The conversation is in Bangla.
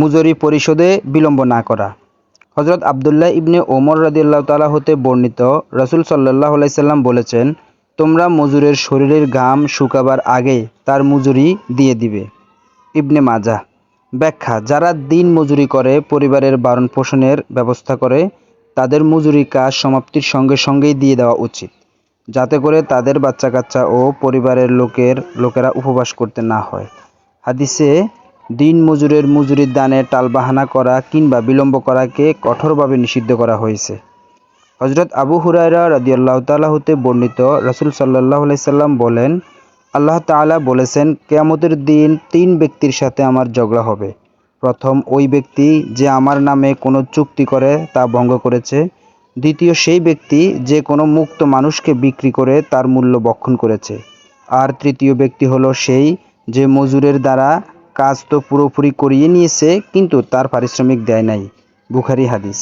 মুজরি পরিশোধে বিলম্ব না করা। হজরত আবদুল্লাহ ইবনে ওমর রাদিয়াল্লাহু তাআলা হতে বর্ণিত রসুল সাল্লাল্লাহু আলাইহি সাল্লাম বলেছেন, তোমরা মজুরের শরীরের ঘাম শুকাবার আগে তার মজুরি দিয়ে দিবে। ইবনে মাজা ব্যাখ্যা, যারা দিন মজুরি করে, পরিবারের বারণ পোষণের ব্যবস্থা করে, তাদের মজুরি কাজ সমাপ্তির সঙ্গে সঙ্গেই দিয়ে দেওয়া উচিত, যাতে করে তাদের বাচ্চা কাচ্চা ও পরিবারের লোকের, লোকেরা উপবাস করতে না হয়। হাদিসে দিন মজুরের মজুরির দানে টালবাহানা করা কিংবা বিলম্ব করাকে কঠোরভাবে নিষিদ্ধ করা হয়েছে। হজরত আবু হুরায়রা রাদিয়াল্লাহ তাআলা হতে বর্ণিত রাসূল আলাইহি সাল্লাম বলেন, আল্লাহ তাআলা বলেছেন, কেয়ামতের দিন তিন ব্যক্তির সাথে আমার ঝগড়া হবে। প্রথম, ওই ব্যক্তি যে আমার নামে কোনো চুক্তি করে তা ভঙ্গ করেছে। দ্বিতীয়, সেই ব্যক্তি যে কোনো মুক্ত মানুষকে বিক্রি করে তার মূল্য বক্ষণ করেছে। আর তৃতীয় ব্যক্তি হলো সেই যে মজুরের দ্বারা কাজ তো পুরোপুরি করিয়ে নিয়েছে কিন্তু তার পারিশ্রমিক দেয় নাই। বুখারি হাদিস।